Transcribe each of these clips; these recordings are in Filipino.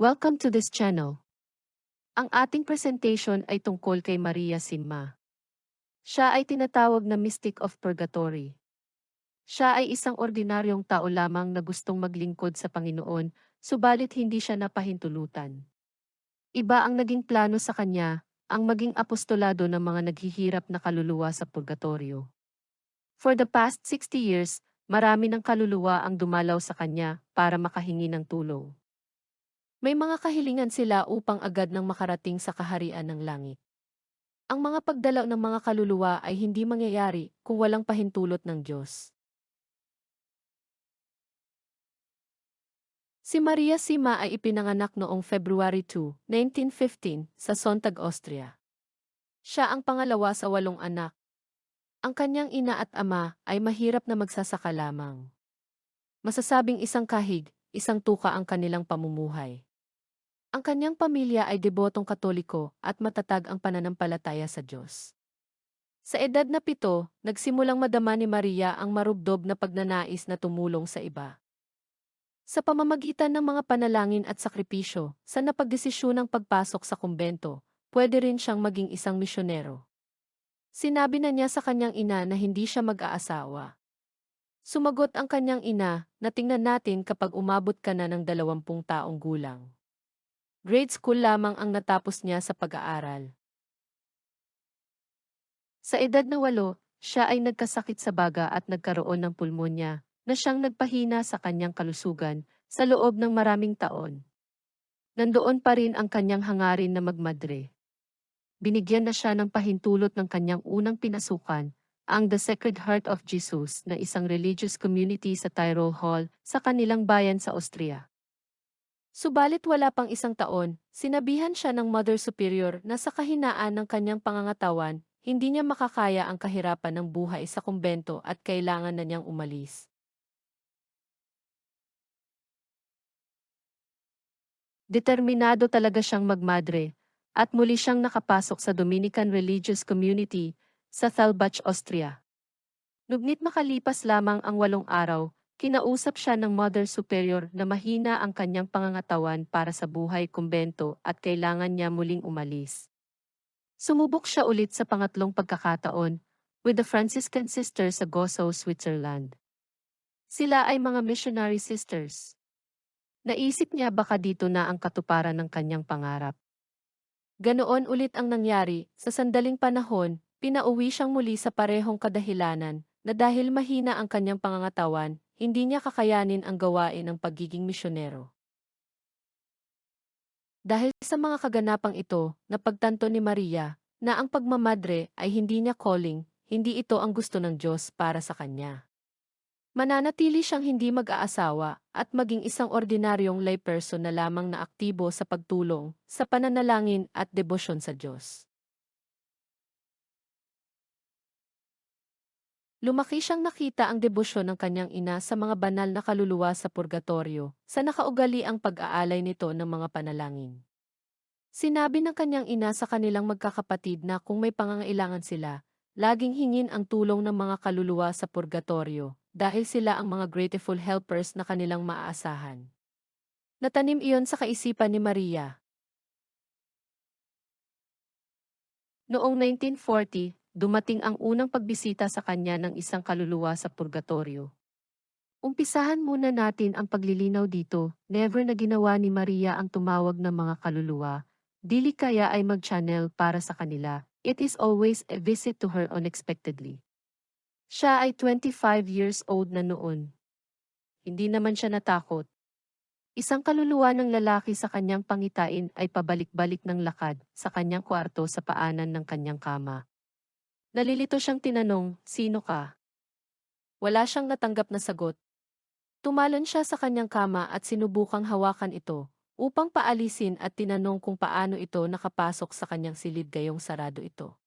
Welcome to this channel. Ang ating presentation ay tungkol kay Maria Sima. Siya ay tinatawag na Mystic of Purgatory. Siya ay isang ordinaryong tao lamang na gustong maglingkod sa Panginoon, subalit hindi siya napahintulutan. Iba ang naging plano sa kanya, ang maging apostolado ng mga naghihirap na kaluluwa sa purgatorio. For the past 60 years, marami ng kaluluwa ang dumalaw sa kanya para makahingi ng tulong. May mga kahilingan sila upang agad nang makarating sa kaharian ng langit. Ang mga pagdalaw ng mga kaluluwa ay hindi mangyayari kung walang pahintulot ng Diyos. Si Maria Sima ay ipinanganak noong February 2, 1915 sa Sontag, Austria. Siya ang pangalawa sa walong anak. Ang kanyang ina at ama ay mahirap na magsasaka lamang. Masasabing isang kahig, isang tuka ang kanilang pamumuhay. Ang kanyang pamilya ay debotong katoliko at matatag ang pananampalataya sa Diyos. Sa edad na pito, nagsimulang madama ni Maria ang marubdob na pagnanais na tumulong sa iba. Sa pamamagitan ng mga panalangin at sakripisyo, sa napagdesisyon ng pagpasok sa kumbento, pwede rin siyang maging isang misyonero. Sinabi na niya sa kanyang ina na hindi siya mag-aasawa. Sumagot ang kanyang ina na tingnan natin kapag umabot ka na ng dalawampung taong gulang. Grade school lamang ang natapos niya sa pag-aaral. Sa edad na walo, siya ay nagkasakit sa baga at nagkaroon ng pulmonya na siyang nagpahina sa kanyang kalusugan sa loob ng maraming taon. Nandoon pa rin ang kanyang hangarin na magmadre. Binigyan na siya ng pahintulot ng kanyang unang pinasukan, ang The Sacred Heart of Jesus na isang religious community sa Tyrol Hall sa kanilang bayan sa Austria. Subalit wala pang isang taon, sinabihan siya ng Mother Superior na sa kahinaan ng kanyang pangangatawan, hindi niya makakaya ang kahirapan ng buhay sa kumbento at kailangan na niyang umalis. Determinado talaga siyang magmadre, at muli siyang nakapasok sa Dominican Religious Community sa Thalbach, Austria. Ngunit makalipas lamang ang walong araw, Kinausap siya ng Mother Superior na mahina ang kanyang pangangatawan para sa buhay kumbento at kailangan niya muling umalis. Sumubok siya ulit sa pangatlong pagkakataon with the Franciscan Sisters sa Gozo, Switzerland. Sila ay mga missionary sisters. Naisip niya baka dito na ang katuparan ng kanyang pangarap. Ganoon ulit ang nangyari, sa sandaling panahon, pinauwi siyang muli sa parehong kadahilanan, na dahil mahina ang kanyang pangangatawan, hindi niya kakayanin ang gawain ng pagiging misyonero. Dahil sa mga kaganapang ito, napagtanto ni Maria na ang pagmamadre ay hindi niya calling, hindi ito ang gusto ng Diyos para sa kanya. Mananatili siyang hindi mag-aasawa at maging isang ordinaryong layperson na lamang na aktibo sa pagtulong, sa pananalangin at debosyon sa Diyos. Lumaki siyang nakita ang debosyon ng kanyang ina sa mga banal na kaluluwa sa purgatorio, sa nakaugali ang pag-aalay nito ng mga panalangin. Sinabi ng kanyang ina sa kanilang magkakapatid na kung may pangangailangan sila, laging hingin ang tulong ng mga kaluluwa sa purgatorio, dahil sila ang mga grateful helpers na kanilang maaasahan. Natanim iyon sa kaisipan ni Maria. Noong 1940, dumating ang unang pagbisita sa kanya ng isang kaluluwa sa purgatorio. Umpisahan muna natin ang paglilinaw dito, never na ginawa ni Maria ang tumawag ng mga kaluluwa, dili kaya ay mag-channel para sa kanila, it is always a visit to her unexpectedly. Siya ay 25 years old na noon. Hindi naman siya natakot. Isang kaluluwa ng lalaki sa kanyang pangitain ay pabalik-balik ng lakad sa kanyang kwarto sa paanan ng kanyang kama. Nalilito siyang tinanong, sino ka? Wala siyang natanggap na sagot. Tumalon siya sa kanyang kama at sinubukang hawakan ito, upang paalisin at tinanong kung paano ito nakapasok sa kanyang silid gayong sarado ito.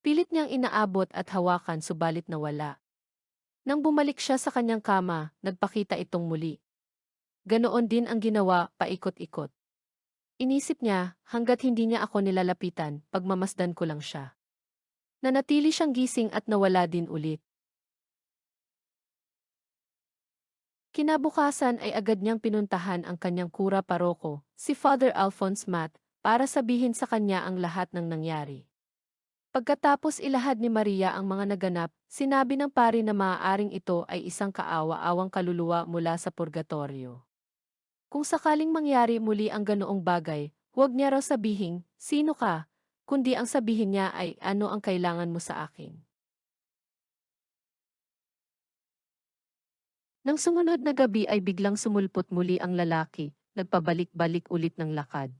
Pilit niyang inaabot at hawakan subalit nawala. Nang bumalik siya sa kanyang kama, nagpakita itong muli. Ganoon din ang ginawa, paikot-ikot. Inisip niya, hanggat hindi niya ako nilalapitan, pagmamasdan ko lang siya. Nanatili siyang gising at nawala din ulit. Kinabukasan ay agad niyang pinuntahan ang kanyang kura paroko, si Father Alphonse Matt, para sabihin sa kanya ang lahat ng nangyari. Pagkatapos ilahad ni Maria ang mga naganap, sinabi ng pari na maaaring ito ay isang kaawa-awang kaluluwa mula sa purgatorio. Kung sakaling mangyari muli ang ganoong bagay, huwag niya raw sabihin, sino ka, kundi ang sabihin niya ay ano ang kailangan mo sa akin. Nang sumunod na gabi ay biglang sumulpot muli ang lalaki, nagpabalik-balik ulit ng lakad.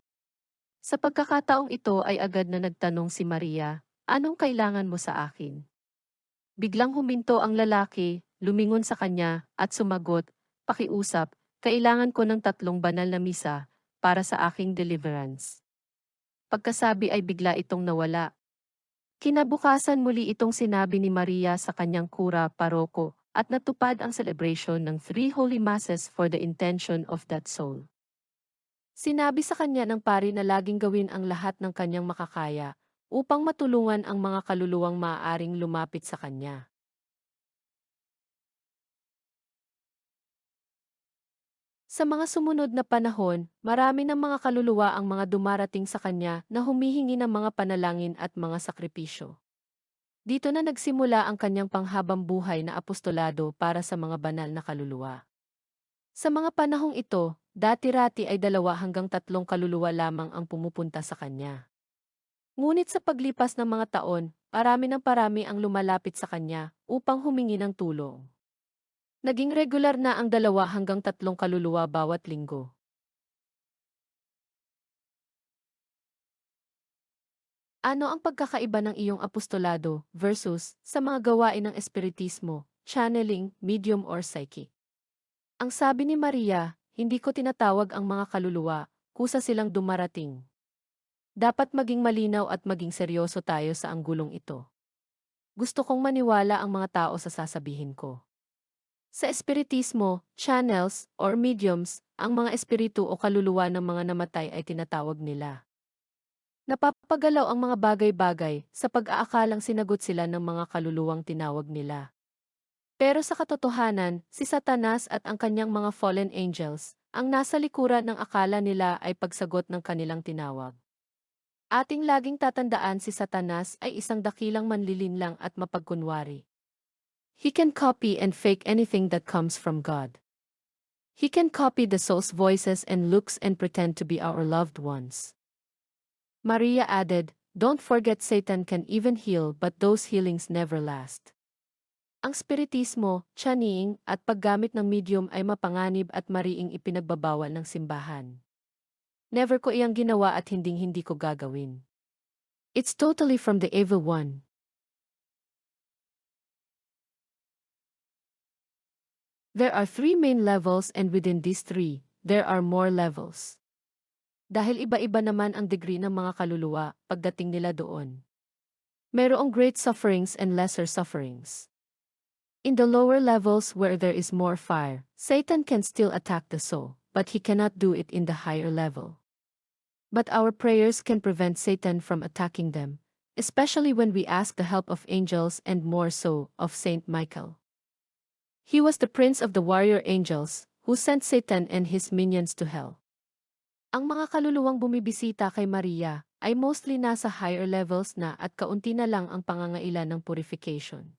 Sa pagkakataong ito ay agad na nagtanong si Maria, anong kailangan mo sa akin? Biglang huminto ang lalaki, lumingon sa kanya, at sumagot, pakiusap, kailangan ko ng tatlong banal na misa, para sa aking deliverance. Pagkasabi ay bigla itong nawala. Kinabukasan muli itong sinabi ni Maria sa kanyang kura paroko, at natupad ang celebration ng three holy masses for the intention of that soul. Sinabi sa kanya ng pari na laging gawin ang lahat ng kanyang makakaya upang matulungan ang mga kaluluwang maaaring lumapit sa kanya. Sa mga sumunod na panahon, marami ng mga kaluluwa ang mga dumarating sa kanya na humihingi ng mga panalangin at mga sakripisyo. Dito na nagsimula ang kanyang panghabang buhay na apostolado para sa mga banal na kaluluwa. Sa mga panahong ito, dati-rati ay dalawa hanggang tatlong kaluluwa lamang ang pumupunta sa kanya. Ngunit sa paglipas ng mga taon, parami ng parami ang lumalapit sa kanya upang humingi ng tulong. Naging regular na ang dalawa hanggang tatlong kaluluwa bawat linggo. Ano ang pagkakaiba ng iyong apostolado versus sa mga gawain ng espiritismo, channeling, medium or psychic? Ang sabi ni Maria, hindi ko tinatawag ang mga kaluluwa, kusa silang dumarating. Dapat maging malinaw at maging seryoso tayo sa anggulong ito. Gusto kong maniwala ang mga tao sa sasabihin ko. Sa espiritismo, channels, or mediums, ang mga espiritu o kaluluwa ng mga namatay ay tinatawag nila. Napapagalaw ang mga bagay-bagay sa pag-aakalang sinagot sila ng mga kaluluwang tinawag nila. Pero sa katotohanan, si Satanas at ang kanyang mga fallen angels, ang nasa likuran ng akala nila ay pagsagot ng kanilang tinawag. Ating laging tatandaan si Satanas ay isang dakilang manlilinlang at mapagkunwari. He can copy and fake anything that comes from God. He can copy the soul's voices and looks and pretend to be our loved ones. Maria added, Don't forget Satan can even heal but those healings never last. Ang spiritismo, channeling, at paggamit ng medium ay mapanganib at mariing ipinagbabawal ng simbahan. Never ko iyang ginawa at hinding-hindi ko gagawin. It's totally from the evil one. There are three main levels and within these three, there are more levels. Dahil iba-iba naman ang degree ng mga kaluluwa pagdating nila doon. Mayroong great sufferings and lesser sufferings. In the lower levels where there is more fire, Satan can still attack the soul, but he cannot do it in the higher level. But our prayers can prevent Satan from attacking them, especially when we ask the help of angels and more so, of Saint Michael. He was the prince of the warrior angels, who sent Satan and his minions to hell. Ang mga kaluluwang bumibisita kay Maria ay mostly nasa higher levels na at kaunti na lang ang pangangailan ng purification.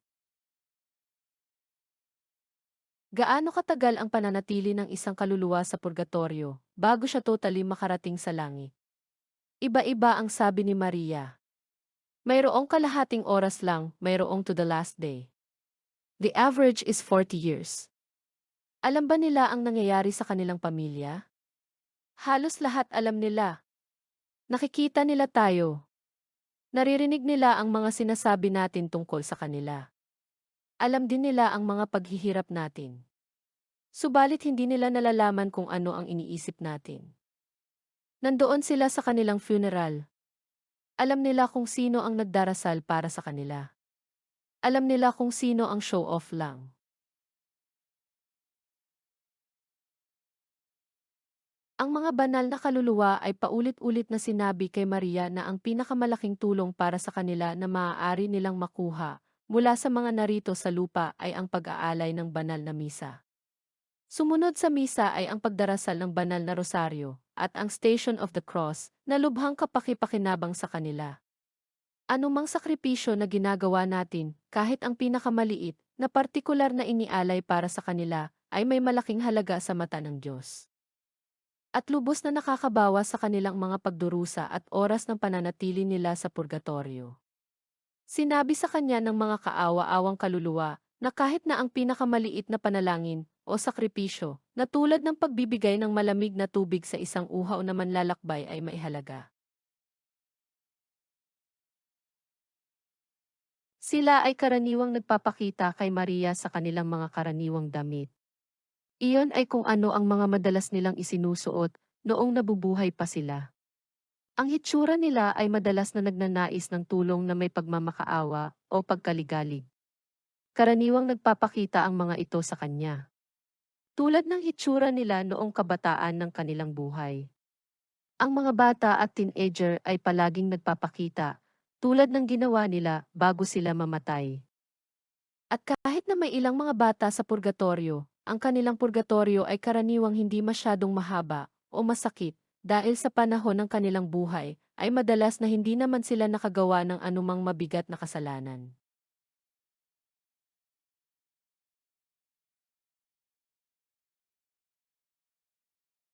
Gaano katagal ang pananatili ng isang kaluluwa sa purgatorio bago siya totally makarating sa langit? Iba-iba ang sabi ni Maria. Mayroong kalahating oras lang, mayroong to the last day. The average is 40 years. Alam ba nila ang nangyayari sa kanilang pamilya? Halos lahat alam nila. Nakikita nila tayo. Naririnig nila ang mga sinasabi natin tungkol sa kanila. Alam din nila ang mga paghihirap natin. Subalit hindi nila nalalaman kung ano ang iniisip natin. Nandoon sila sa kanilang funeral. Alam nila kung sino ang nagdarasal para sa kanila. Alam nila kung sino ang show-off lang. Ang mga banal na kaluluwa ay paulit-ulit na sinabi kay Maria na ang pinakamalaking tulong para sa kanila na maaari nilang makuha mula sa mga narito sa lupa ay ang pag-aalay ng banal na misa. Sumunod sa misa ay ang pagdarasal ng banal na rosaryo at ang Station of the Cross na lubhang kapakipakinabang sa kanila. Anumang sakripisyo na ginagawa natin, kahit ang pinakamaliit, na partikular na inialay para sa kanila, ay may malaking halaga sa mata ng Diyos. At lubos na nakakabawas sa kanilang mga pagdurusa at oras ng pananatili nila sa purgatorio. Sinabi sa kanya ng mga kaawa-awang kaluluwa na kahit na ang pinakamaliit na panalangin o sakripisyo na tulad ng pagbibigay ng malamig na tubig sa isang uhaw na manlalakbay ay maihalaga. Sila ay karaniwang nagpapakita kay Maria sa kanilang mga karaniwang damit. Iyon ay kung ano ang mga madalas nilang isinusuot noong nabubuhay pa sila. Ang hitsura nila ay madalas na nagnanais ng tulong na may pagmamakaawa o pagkaligalig. Karaniwang nagpapakita ang mga ito sa kanya. Tulad ng hitsura nila noong kabataan ng kanilang buhay. Ang mga bata at teenager ay palaging nagpapakita, tulad ng ginawa nila bago sila mamatay. At kahit na may ilang mga bata sa purgatorio, ang kanilang purgatorio ay karaniwang hindi masyadong mahaba o masakit dahil sa panahon ng kanilang buhay ay madalas na hindi naman sila nakagawa ng anumang mabigat na kasalanan.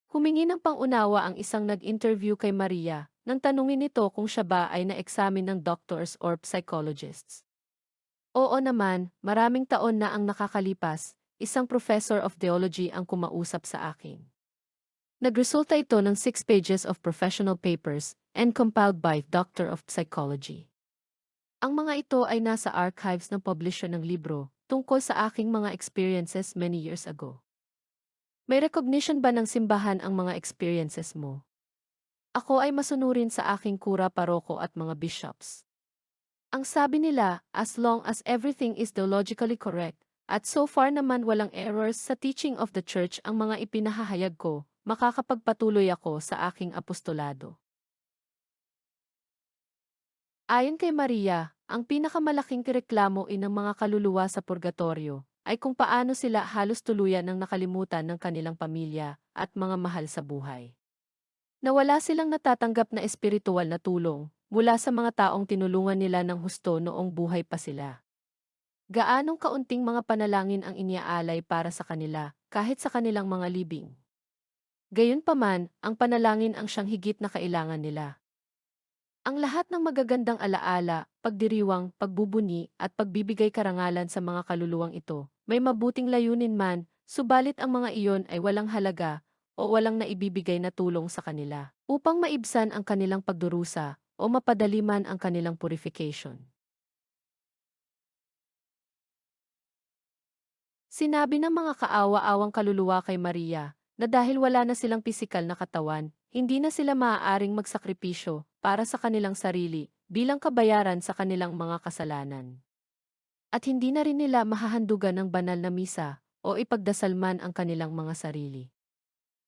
Humingi ng pangunawa ang isang nag-interview kay Maria nang tanungin nito kung siya ba ay na-examine ng doctors or psychologists. Oo naman, maraming taon na ang nakakalipas, isang professor of theology ang kumausap sa akin. Nagresulta ito ng six pages of professional papers and compiled by Doctor of Psychology. Ang mga ito ay nasa archives ng publisher ng libro tungkol sa aking mga experiences many years ago. May recognition ba ng simbahan ang mga experiences mo? Ako ay masunurin sa aking kura paroko at mga bishops. Ang sabi nila, as long as everything is theologically correct, at so far naman walang errors sa teaching of the church ang mga ipinahahayag ko, makakapagpatuloy ako sa aking apostolado. Ayon kay Maria, ang pinakamalaking reklamo ng mga kaluluwa sa purgatorio ay kung paano sila halos tuluyan ng nakalimutan ng kanilang pamilya at mga mahal sa buhay. Nawala silang natatanggap na espiritual na tulong mula sa mga taong tinulungan nila ng husto noong buhay pa sila. Gaanong kaunting mga panalangin ang iniaalay para sa kanila kahit sa kanilang mga libing. Gayunpaman, ang panalangin ang siyang higit na kailangan nila. Ang lahat ng magagandang alaala, pagdiriwang, pagbubuni, at pagbibigay karangalan sa mga kaluluwang ito, may mabuting layunin man, subalit ang mga iyon ay walang halaga o walang naibibigay na tulong sa kanila upang maibsan ang kanilang pagdurusa o mapadali man ang kanilang purification. Sinabi ng mga kaawa-awang kaluluwa kay Maria na dahil wala na silang pisikal na katawan, hindi na sila maaaring magsakripisyo para sa kanilang sarili bilang kabayaran sa kanilang mga kasalanan. At hindi na rin nila mahahandugan ng banal na misa o ipagdasal man ang kanilang mga sarili.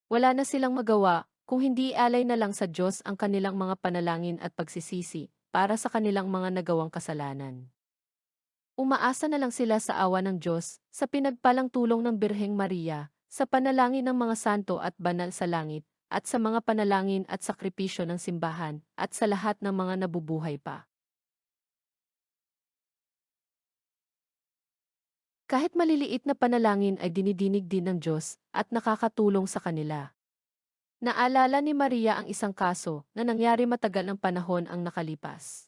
Wala na silang magawa kung hindi alay na lang sa Diyos ang kanilang mga panalangin at pagsisisi para sa kanilang mga nagawang kasalanan. Umaasa na lang sila sa awa ng Diyos, sa pinagpalang tulong ng Birheng Maria, sa panalangin ng mga santo at banal sa langit, at sa mga panalangin at sakripisyo ng simbahan, at sa lahat ng mga nabubuhay pa. Kahit maliliit na panalangin ay dinidinig din ng Diyos at nakakatulong sa kanila. Naalala ni Maria ang isang kaso na nangyari matagal ng panahon ang nakalipas.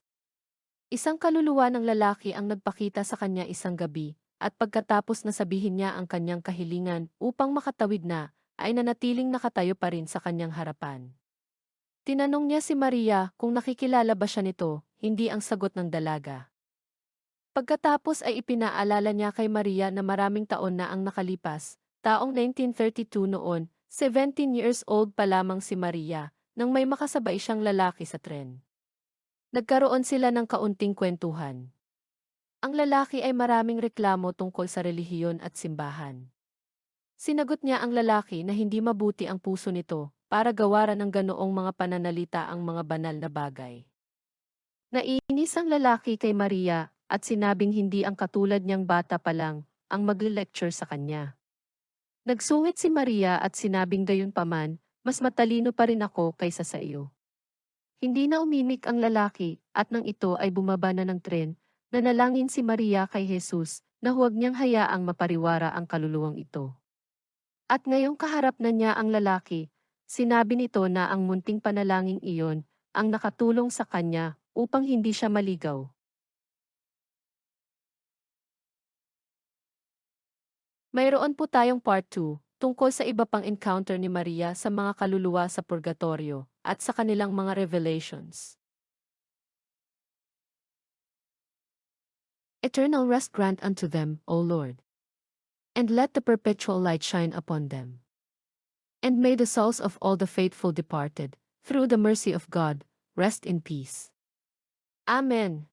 Isang kaluluwa ng lalaki ang nagpakita sa kanya isang gabi, at pagkatapos na sabihin niya ang kanyang kahilingan upang makatawid na, ay nanatiling nakatayo pa rin sa kanyang harapan. Tinanong niya si Maria kung nakikilala ba siya nito, hindi ang sagot ng dalaga. Pagkatapos ay ipinaalala niya kay Maria na maraming taon na ang nakalipas, taong 1932 noon, 17 years old pa lamang si Maria, nang may makasabay siyang lalaki sa tren. Nagkaroon sila ng kaunting kwentuhan. Ang lalaki ay maraming reklamo tungkol sa relihiyon at simbahan. Sinagot niya ang lalaki na hindi mabuti ang puso nito para gawaran ng ganoong mga pananalita ang mga banal na bagay. Nainis ang lalaki kay Maria at sinabing hindi ang katulad niyang bata pa lang ang magle-lecture sa kanya. Nagsuhit si Maria at sinabing gayon paman, mas matalino pa rin ako kaysa sa iyo. Hindi na umimik ang lalaki, at nang ito ay bumaba na ng tren, nanalangin si Maria kay Jesus, na huwag niyang hayaang mapariwara ang kaluluwang ito. At ngayong kaharap na niya ang lalaki, sinabi nito na ang munting panalangin iyon, ang nakatulong sa kanya, upang hindi siya maligaw. Mayroon po tayong part 2, tungkol sa iba pang encounter ni Maria sa mga kaluluwa sa purgatorio, at sa kanilang mga revelations. Eternal rest grant unto them, O Lord. And let the perpetual light shine upon them. And may the souls of all the faithful departed, through the mercy of God, rest in peace. Amen.